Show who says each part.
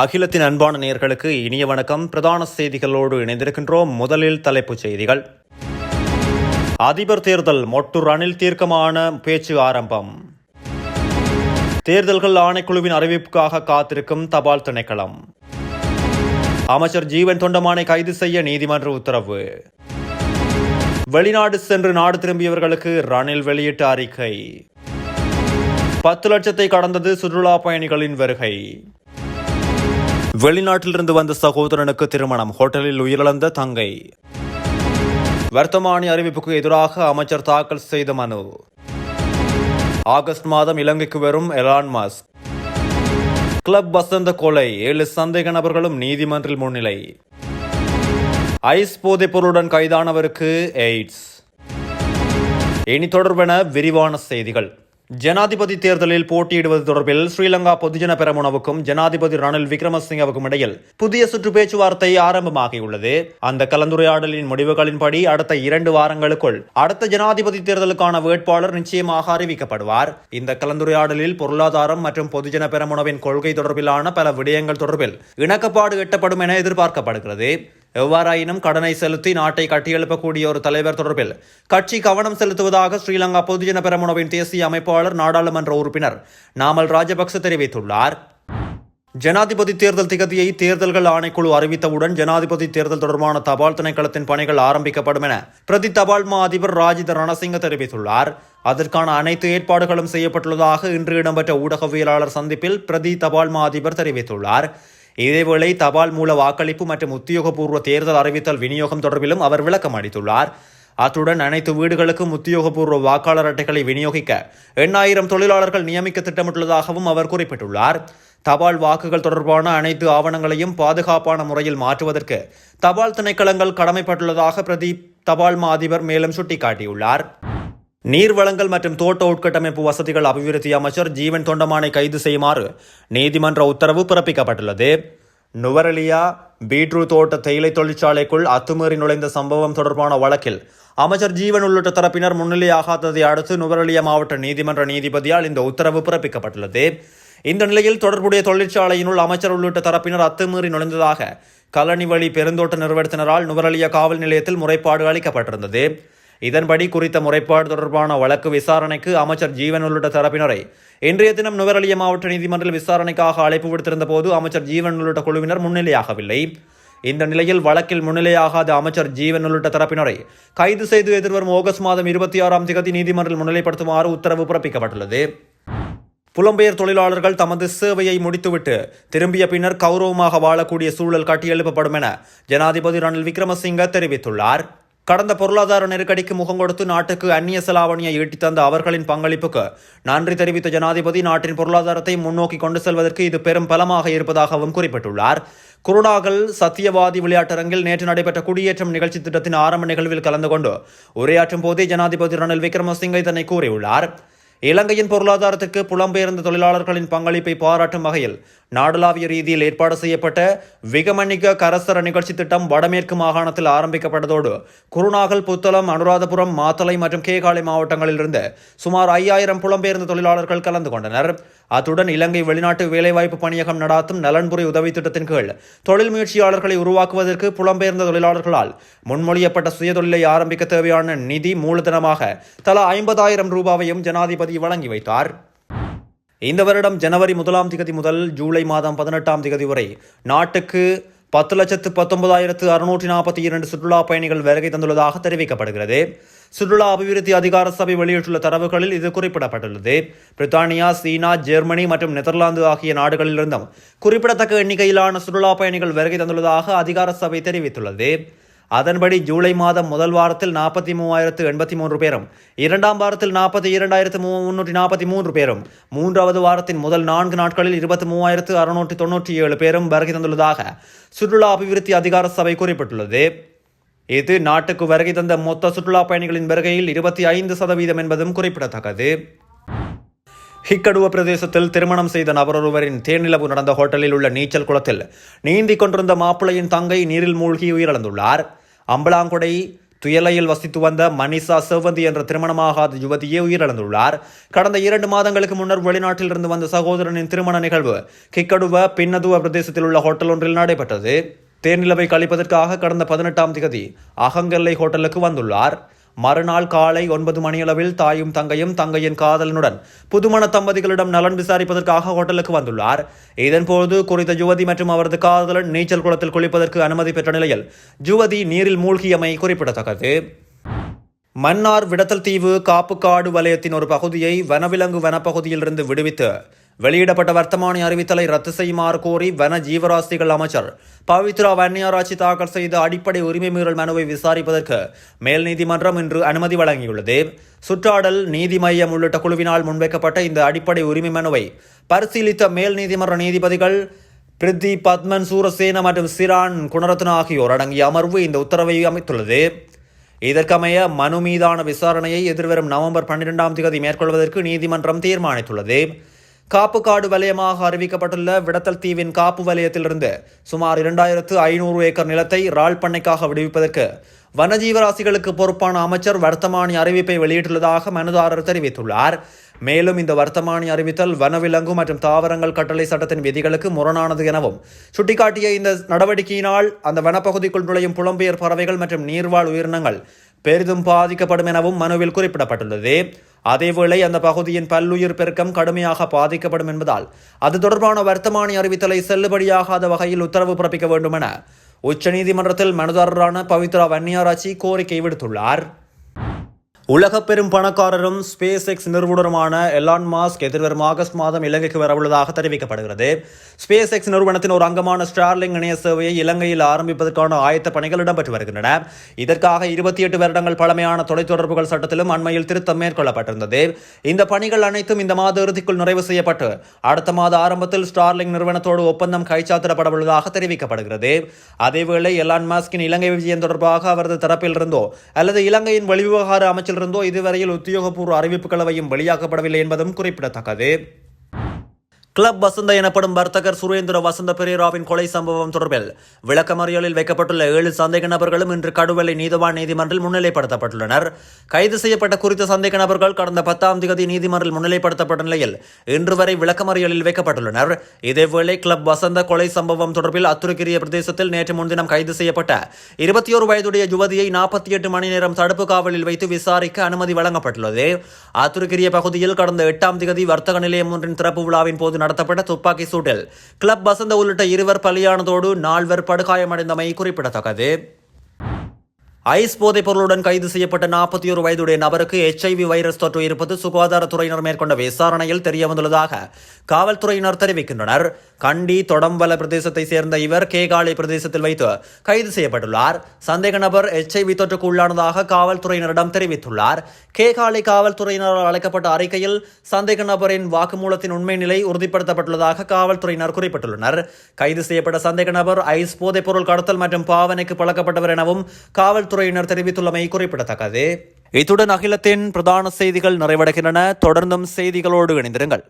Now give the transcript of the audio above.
Speaker 1: அகிலத்தின் அன்பான நேயர்களுக்கு இனிய வணக்கம். பிரதான செய்திகளோடு இணைந்திருக்கின்றோம். முதலில் தலைப்புச் செய்திகள். அதிபர் தேர்தல் மொட்டு ரணில் தீர்க்கமான பேச்சு ஆரம்பம். தேர்தல்கள் ஆணைக்குழுவின் அறிவிப்புக்காக காத்திருக்கும் தபால் திணைக்களம். அமைச்சர் ஜீவன் தொண்டமானை கைது செய்ய நீதிமன்ற உத்தரவு. வெளிநாடு சென்று நாடு திரும்பியவர்களுக்கு ரணில் வெளியிட்ட அறிக்கை. பத்து லட்சத்தை கடந்தது சுற்றுலா பயணிகளின் வருகை. வெளிநாட்டிலிருந்து வந்த சகோதரனுக்கு திருமணம். ஹோட்டலில் உயிரிழந்த தங்கை. வர்த்தமானி அறிவிப்புக்கு எதிராக அமைச்சர் தாக்கல் செய்த மனு. ஆகஸ்ட் மாதம் இலங்கைக்கு வரும் எலான் மாஸ்க். கிளப் வசந்த கொலை. ஏழு சந்தேக நபர்களும் நீதிமன்றில் முன்னிலை. ஐஸ் போதைப் பொருளுடன் கைதானவருக்கு எய்ட்ஸ். இனி தொடர்பென விரிவான செய்திகள். ஜனாதிபதி தேர்தலில் போட்டியிடுவது தொடர்பில் ஸ்ரீலங்கா பொதுஜன பெரமுனவுக்கும் ஜனாதிபதி ரணில் விக்ரமசிங்கவுக்கும் இடையில் புதிய சுற்று பேச்சுவார்த்தை ஆரம்பமாகியுள்ளது. அந்த கலந்துரையாடலின் முடிவுகளின்படி அடுத்த இரண்டு வாரங்களுக்குள் அடுத்த ஜனாதிபதி தேர்தலுக்கான வேட்பாளர் நிச்சயமாக அறிவிக்கப்படுவார். இந்த கலந்துரையாடலில் பொருளாதாரம் மற்றும் பொதுஜன பெரமுனவின் கொள்கை தொடர்பிலான பல விடயங்கள் தொடர்பில் இணக்கப்பாடு எட்டப்படும் என எதிர்பார்க்கப்படுகிறது. எவ்வாறாயினும் கடனை செலுத்தி நாட்டை கட்டியெழுப்பக்கூடிய ஒரு தலைவர் தொடர்பில் கட்சி கவனம் செலுத்துவதாக ஸ்ரீலங்கா பொதுஜன பெரமுனவின் தேசிய அமைப்பாளர் நாடாளுமன்ற உறுப்பினர் நாமல் ராஜபக்ச தெரிவித்துள்ளார். ஜனாதிபதி தேர்தல் திகதியை தேர்தல்கள் ஆணைக்குழு அறிவித்தவுடன் ஜனாதிபதி தேர்தல் தொடர்பான தபால் திணைக்களத்தின் பணிகள் ஆரம்பிக்கப்படும் என பிரதி தபால் மா அதிபர் ராஜித ரணசிங்க தெரிவித்துள்ளார். அதற்கான அனைத்து ஏற்பாடுகளும் செய்யப்பட்டுள்ளதாக இன்று இடம்பெற்ற ஊடகவியலாளர் சந்திப்பில் பிரதி தபால் மா அதிபர் தெரிவித்துள்ளார். இதேவேளை தபால் மூல வாக்களிப்பு மற்றும் உத்தியோகபூர்வ தேர்தல் அறிவித்தல் விநியோகம் தொடர்பிலும் அவர் விளக்கம் அளித்துள்ளார். அத்துடன் அனைத்து வீடுகளுக்கும் உத்தியோகபூர்வ வாக்காளர் அட்டைகளை விநியோகிக்க எண்ணாயிரம் தொழிலாளர்கள் நியமிக்க திட்டமிட்டுள்ளதாகவும் அவர் குறிப்பிட்டுள்ளார். தபால் வாக்குகள் தொடர்பான அனைத்து ஆவணங்களையும் பாதுகாப்பான முறையில் மாற்றுவதற்கு தபால் திணைக்களங்கள் கடமைப்பட்டுள்ளதாக பிரதீப் தபால் மா அதிபர் மேலும் சுட்டிக்காட்டியுள்ளார். நீர் வளங்கள் மற்றும் தோட்ட உட்கட்டமைப்பு வசதிகள் அபிவிருத்தி அமைச்சர் ஜீவன் தொண்டமானை கைது செய்யுமாறு நீதிமன்ற உத்தரவு பிறப்பிக்கப்பட்டுள்ளது. நுவரலியா பீட்ரூ தோட்ட தேயிலை தொழிற்சாலைக்குள் அத்துமீறி நுழைந்த சம்பவம் தொடர்பான வழக்கில் அமைச்சர் ஜீவன் உள்ளிட்ட தரப்பினர் முன்னிலையாகாததை அடுத்து நுவரலியா மாவட்ட நீதிமன்ற நீதிபதியால் இந்த உத்தரவு பிறப்பிக்கப்பட்டுள்ளது. இந்த நிலையில் தொடர்புடைய தொழிற்சாலையினுள் அமைச்சர் உள்ளிட்ட தரப்பினர் அத்துமீறி நுழைந்ததாக கலனிவழி பெருந்தோட்ட நிறுவனத்தினரால் நுவரலியா காவல் நிலையத்தில் முறைப்பாடு அளிக்கப்பட்டிருந்தது. இதன்படி குறித்த முறைப்பாடு தொடர்பான வழக்கு விசாரணைக்கு அமைச்சர் ஜீவன் உள்ளிட்ட தரப்பினரை இன்றைய தினம் நுவரலிய மாவட்ட நீதிமன்றில் விசாரணைக்காக அழைப்பு விடுத்திருந்த போது அமைச்சர் ஜீவன் உள்ளிட்ட குழுவினர் முன்னிலையாகவில்லை. இந்த நிலையில் வழக்கில் முன்னிலையாகாத அமைச்சர் ஜீவன் உள்ளிட்ட தரப்பினரை கைது செய்து எதிர்வரும் ஆகஸ்ட் மாதம் இருபத்தி ஆறாம் திகதி நீதிமன்றில் முன்னிலைப்படுத்துமாறு உத்தரவு பிறப்பிக்கப்பட்டுள்ளது. புலம்பெயர் தொழிலாளர்கள் தமது சேவையை முடித்துவிட்டு திரும்பிய பின்னர் கௌரவமாக வாழக்கூடிய சூழல் கட்டியெழுப்பப்படும் என ஜனாதிபதி ரணில் விக்ரமசிங்க தெரிவித்துள்ளார். கடந்த பொருளாதார நெருக்கடிக்கு முகம் கொடுத்து நாட்டுக்கு அந்நிய செலாவணியை ஈட்டித் தந்த அவர்களின் பங்களிப்புக்கு நன்றி தெரிவித்த ஜனாதிபதி நாட்டின் பொருளாதாரத்தை முன்னோக்கி கொண்டு செல்வதற்கு இது பெரும் பலமாக இருப்பதாகவும் குறிப்பிட்டுள்ளார். குருணாகல் சத்தியவாதி விளையாட்டரங்கில் நேற்று நடைபெற்ற குடியேற்றம் நிகழ்ச்சி திட்டத்தின் ஆரம்ப நிகழ்வில் கலந்து கொண்டு உரையாற்றும் போதே ஜனாதிபதி ரணில் விக்ரமசிங்கை இதனை கூறியுள்ளார். இலங்கையின் பொருளாதாரத்திற்கு புலம்பெயர்ந்த தொழிலாளர்களின் பங்களிப்பை பாராட்டும் வகையில் நாடளாவிய ரீதியில் ஏற்பாடு செய்யப்பட்ட விகமணிக கரசர நிகழ்ச்சி திட்டம் வடமேற்கு மாகாணத்தில் ஆரம்பிக்கப்பட்டதோடு குருநாகல் புத்தளம் அனுராதபுரம் மாத்தளை மற்றும் கேகாலை மாவட்டங்களிலிருந்து சுமார் ஐயாயிரம் புலம்பெயர்ந்த தொழிலாளர்கள் கலந்து கொண்டனர். அத்துடன் இலங்கை வெளிநாட்டு வேலைவாய்ப்பு பணியகம் நடாத்தும் நலன்புரி உதவி திட்டத்தின் கீழ் தொழில் முயற்சியாளர்களை உருவாக்குவதற்கு புலம்பெயர்ந்த தொழிலாளர்களால் முன்மொழியப்பட்ட சுயதொழிலை ஆரம்பிக்க தேவையான நிதி மூலதனமாக தலா ஐம்பதாயிரம் ரூபாவையும் ஜனாதிபதி வழங்கி வைத்தார். இந்த வருடம் ஜனவரி முதலாம் திகதி முதல் ஜூலை மாதம் பதினெட்டாம் திகதி வரை நாட்டுக்கு பத்து லட்சத்து பத்தொன்பதாயிரத்து அறுநூற்றி நாற்பத்தி இரண்டு சுற்றுலா பயணிகள் வருகை தந்துள்ளதாக தெரிவிக்கப்படுகிறது. சுற்றுலா அபிவிருத்தி அதிகார சபை வெளியிட்டுள்ள தரவுகளில் இது குறிப்பிடப்பட்டுள்ளது. பிரித்தானியா சீனா ஜெர்மனி மற்றும் நெதர்லாந்து ஆகிய நாடுகளிலிருந்தும் குறிப்பிடத்தக்க எண்ணிக்கையிலான சுற்றுலா பயணிகள் வருகை தந்துள்ளதாக அதிகார சபை தெரிவித்துள்ளது. அதன்படி ஜூலை மாதம் முதல் வாரத்தில் நாற்பத்தி மூவாயிரத்து எண்பத்தி மூன்று பேரும் இரண்டாம் வாரத்தில் நாற்பத்தி இரண்டாயிரத்து முன்னூற்றி நாற்பத்தி மூன்று பேரும் மூன்றாவது வாரத்தின் முதல் நான்கு நாட்களில் இருபத்தி மூவாயிரத்து அறுநூற்றி தொன்னூற்றி ஏழு பேரும் வருகை தந்துள்ளதாக சுற்றுலா அபிவிருத்தி அதிகார சபை குறிப்பிட்டுள்ளது. இது நாட்டுக்கு வருகை தந்த மொத்த சுற்றுலா பயணிகளின் வருகையில் இருபத்தி ஐந்து சதவீதம் என்பதும் குறிப்பிடத்தக்கது. ஹிக்கடுவ பிரதேசத்தில் திருமணம் செய்த நபரொருவரின் தேனிலவு நடந்த ஹோட்டலில் உள்ள நீச்சல் குளத்தில் நீந்திக் கொண்டிருந்த மாப்பிள்ளையின் தங்கை நீரில் மூழ்கி உயிரிழந்துள்ளார். அம்பலாங்குடை துயலையில் வசித்து வந்த மனிஷா செவ்வந்தி என்ற திருமணமாகாத யுவதியே உயிரிழந்துள்ளார். கடந்த இரண்டு மாதங்களுக்கு முன்னர் வெளிநாட்டிலிருந்து வந்த சகோதரனின் திருமண நிகழ்வு கிக்கடுவ பின்னதுவ பிரதேசத்தில் உள்ள ஹோட்டல் ஒன்றில் நடைபெற்றது. தேர்நிலவை கழிப்பதற்காக கடந்த பதினெட்டாம் திகதி அகங்கல்லை ஹோட்டலுக்கு வந்துள்ளார். மறுநாள் காலை ஒன்பது மணியளவில் தாயும் தங்கையும் தங்கையின் காதலனுடன் புதுமண தம்பதிகளிடம் நலன் விசாரிப்பதற்காக ஹோட்டலுக்கு வந்துள்ளார். இதன்போது குறித்த யுவதி மற்றும் அவரது காதலன் நீச்சல் குளத்தில் குளிப்பதற்கு அனுமதி பெற்ற நிலையில் யுவதி நீரில் மூழ்கியமை குறிப்பிடத்தக்கது. மன்னார் விடத்தல் தீவு காப்புக்காடு வலயத்தின் ஒரு பகுதியை வனவிலங்கு வனப்பகுதியிலிருந்து விடுவித்து வெளியிடப்பட்ட வர்த்தமானி அறிவித்தலை ரத்து செய்யுமாறு கோரி வன ஜீவராசிகள் அமைச்சர் பவித்ரா வன்னியாராட்சி தாக்கல் செய்த அடிப்படை உரிமை மீறல் மனுவை விசாரிப்பதற்கு மேல் நீதிமன்றம் இன்று அனுமதி வழங்கியுள்ளது. சுற்றாடல் நீதி மையம் உள்ளிட்ட குழுவினால் முன்வைக்கப்பட்ட இந்த அடிப்படை உரிமை மனுவை பரிசீலித்த மேல் நீதிமன்ற நீதிபதிகள் பிரித்தி பத்மன் சூரசேன மற்றும் சிரான் குணரத்ன ஆகியோர் அடங்கிய அமர்வு இந்த உத்தரவை அமைத்துள்ளது. இதற்கமைய மனு மீதான விசாரணையை எதிர்வரும் நவம்பர் பன்னிரெண்டாம் தேதி மேற்கொள்வதற்கு நீதிமன்றம் தீர்மானித்துள்ளது. காப்பு காடு வலயமாக அறிவிக்கப்பட்டுள்ள விடத்தல் தீவின் காப்பு வலயத்திலிருந்து சுமார் இரண்டாயிரத்து ஐநூறு ஏக்கர் நிலத்தை இறால் பண்ணைக்காக விடுவிப்பதற்கு வனஜீவராசிகளுக்கு பொறுப்பான அமைச்சர் வர்த்தமானி அறிவிப்பை வெளியிட்டுள்ளதாக மனுதாரர் தெரிவித்துள்ளார். மேலும் இந்த வர்த்தமானி அறிவித்தல் வனவிலங்கு மற்றும் தாவரங்கள் கட்டளை சட்டத்தின் விதிகளுக்கு முரணானது எனவும் சுட்டிக்காட்டிய இந்த நடவடிக்கையினால் அந்த வனப்பகுதிக்குள் நுழையும் புலம்பெயர் பறவைகள் மற்றும் நீர்வாழ் உயிரினங்கள் பெரிதும் பாதிக்கப்படும் எனவும் மனுவில் குறிப்பிடப்பட்டுள்ளது. அதேவேளை அந்த பகுதியின் பல்லுயிர் பெருக்கம் கடுமையாக பாதிக்கப்படும் என்பதால் அது தொடர்பான வர்த்தமானி அறிவித்தலை செல்லுபடியாகாத வகையில் உத்தரவு பிறப்பிக்க வேண்டும் என உச்சநீதிமன்றத்தில் மனுதாரரான பவித்ரா வன்னியாராச்சி கோரிக்கை விடுத்துள்ளார். உலக பெரும் பணக்காரரும் ஸ்பேஸ் எக்ஸ் நிறுவனருமான எலான் மாஸ்க் எதிர்வரும் ஆகஸ்ட் மாதம் இலங்கைக்கு வரவுள்ளதாக தெரிவிக்கப்படுகிறது. ஸ்பேஸ் எக்ஸ் நிறுவனத்தின் ஒரு அங்கமான ஸ்டார்லிங் இணைய சேவையை இலங்கையில் ஆரம்பிப்பதற்கான ஆயத்த பணிகள் இடம்பெற்று வருகின்றன. இதற்காக இருபத்தி எட்டு வருடங்கள் பழமையான தொலைத்தொடர்புகள் சட்டத்திலும் அண்மையில் திருத்தம் மேற்கொள்ளப்பட்டிருந்தது. இந்த பணிகள் அனைத்தும் இந்த மாத இறுதிக்குள் நிறைவு செய்யப்பட்டு அடுத்த மாத ஆரம்பத்தில் ஸ்டார்லிங் நிறுவனத்தோடு ஒப்பந்தம் கைச்சாத்திடப்படவுள்ளதாக தெரிவிக்கப்படுகிறது. அதேவேளை எலான் மாஸ்கின் இலங்கை விஜயம் தொடர்பாக அவரது தரப்பிலிருந்தோ அல்லது இலங்கையின் வெளிவிவகார இருந்தோ இதுவரையில் உத்தியோகபூர்வ அறிவிப்புகளவையும் வெளியாக்கப்படவில்லை என்பதும் குறிப்பிடத்தக்கது. கிளப் வசந்த எனப்படும் வர்த்தகர் சுரேந்திர வசந்த பெரியராவின் கொலை சம்பவம் தொடர்பில் விளக்கமறியலில் வைக்கப்பட்டுள்ள ஏழு சந்தேக நபர்களும் இன்று கடுவலை நீதவான் நீதிமன்றில் முன்னிலைப்படுத்தப்பட்டுள்ளனர். கைது செய்யப்பட்ட குறித்த சந்தேக நபர்கள் கடந்த பத்தாம் தேதி நீதிமன்றில் முன்னிலைப்படுத்தப்பட்ட நிலையில் இன்று வரை விளக்கமறியலில் வைக்கப்பட்டுள்ளனர். இதேவேளை கிளப் வசந்த கொலை சம்பவம் தொடர்பில் அத்துருக்கிரிய பிரதேசத்தில் நேற்று முன்தினம் கைது செய்யப்பட்ட இருபத்தி ஒரு வயதுடைய யுவதியை நாற்பத்தி எட்டு மணி நேரம் தடுப்பு காவலில் வைத்து விசாரிக்க அனுமதி வழங்கப்பட்டுள்ளது. அத்துருக்கிரிய பகுதியில் கடந்த எட்டாம் தேதி வர்த்தக நிலையம் ஒன்றின் திறப்பு விழாவின் போது நடத்தப்பட்ட துப்பாக்கி சூட்டில். கிளப் வசந்த உள்ளிட்ட இருவர் பலியானதோடு நால்வர் படுகாயமடைந்தமை குறிப்பிடத்தக்கது. ஐஸ் போதைப் பொருளுடன் கைது செய்யப்பட்ட நாற்பத்தி ஒரு வயதுடைய நபருக்கு எச்ஐவி வைரஸ் தொற்று இருப்பது சுகாதாரத்துறையினர் மேற்கொண்ட விசாரணையில் தெரியவந்துள்ளதாக காவல்துறையினர் தெரிவிக்கின்றனர். கண்டி தொடம்பல பிரதேசத்தை சேர்ந்த இவர் கேகாலை பிரதேசத்தில் வைத்து கைது செய்யப்பட்டுள்ளார். சந்தேக நபர் எச்ஐவி தொற்றுக்கு உள்ளானதாக காவல்துறையினரிடம் தெரிவித்துள்ளார். கேகாலை காவல்துறையினரால் அழைக்கப்பட்ட அறிக்கையில் சந்தேக நபரின் வாக்குமூலத்தின் உண்மை நிலை உறுதிப்படுத்தப்பட்டுள்ளதாக காவல்துறையினர் குறிப்பிட்டுள்ளனர். கைது செய்யப்பட்ட சந்தேக நபர் ஐஸ் போதைப்பொருள் கடத்தல் மற்றும் பாவனைக்கு பழக்கப்பட்டவர் எனவும் காவல்துறையினர் தெரிவித்துள்ளமை குறிப்பிடத்தக்கது. இத்துடன் அகிலத்தின் பிரதான செய்திகள் நிறைவடைகின்றன. தொடர்ந்தும் செய்திகளோடு இணைந்திருங்கள்.